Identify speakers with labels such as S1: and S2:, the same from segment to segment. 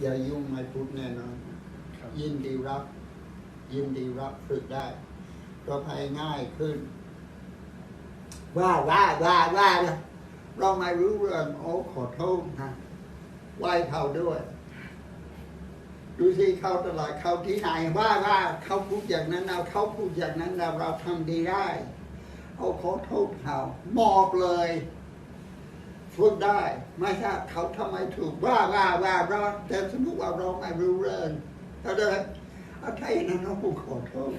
S1: อย่ายุ่งไม่พูดแน่นอน ยินดีรับ ยินดีรับฝึกได้ก็ภายง่ายขึ้น ว่าว่าว่าว่าเราไม่รู้เรื่องโอ้ขอโทษนะไหวเขาด้วย ดูสิเข้าตลาดเข้าที่ไหนว่าว่าเขาพูดอย่างนั้นเราเขาพูดอย่างนั้นเราเราทำดีได้ เอาขอโทษเขามอบเลย ฝึกได้ไม่ใช่เขาทำไมถูกว่าว่าว่าเราแต่สมมติว่าเราไม่รู้เรื่องเขาจะเอาใช่นะน้องผู้ขอโทษ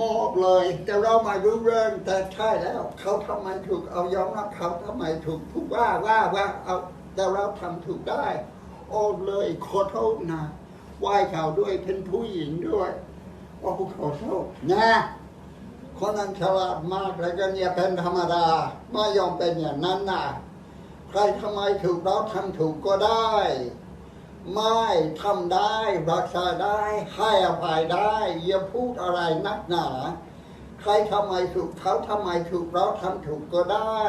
S1: มอบเลยแต่เราไม่รู้เรื่องแต่ใช่แล้ว เขาทำไมถูกเอายอมรับเขาทำไมถูกถูกว่าว่าว่าเอาแต่เราทำถูกได้โอ้เลยขอโทษนะไหว้เขาด้วยเป็นผู้หญิงด้วยโอ้ขอโทษนะ คนนั้นฉลาดมากแล้วก็เนี่ยเป็นธรรมดาไม่ยอมเป็นอย่างนั้นนะใครทำไมถูกเราทำถูกก็ได้ ไม่ทำได้รักษาได้ให้อภัยได้ อย่าพูดอะไรนักหนาใครทำไมถูกเขาทำไมถูกเราทำถูกก็ได้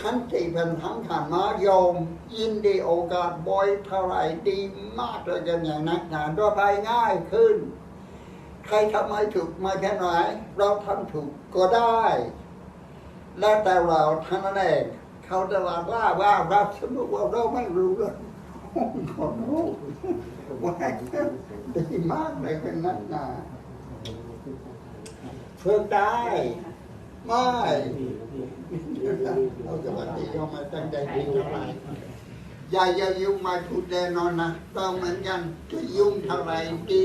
S1: ขันติเป็นทั้งขันมายอมยินดีโอกาสบ่อยเท่าไหรดีมากเลยกันอย่างนักหนาด้วยไปง่ายขึ้น ใครทำไมถูกมาแค่ไหนเราทำถูกก็ได้ แล้วแต่เราเท่านั้นเองเขาจะว่าว่าว่าเราสมมติว่าเราไม่รู้เรื่องขอโทษว่าดีมากเลยเป็นนักหนาเพิ่มได้ไม่เราจะวันดีเรามาตั้งใจดีเท่าไหร่ อย่าอย่ายุ่งมาพูดแน่นอนนะต้องเหมือนกันจะยุ่งเท่าไหร่ดี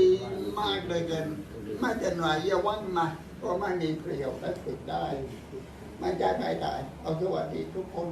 S1: มากเลยกันไม่จะหน่อยอย่าว่างมาเพราะไม่มีประโยชน์และฝึกได้ไม่ได้ไปได้เอาสวัสดีทุกคน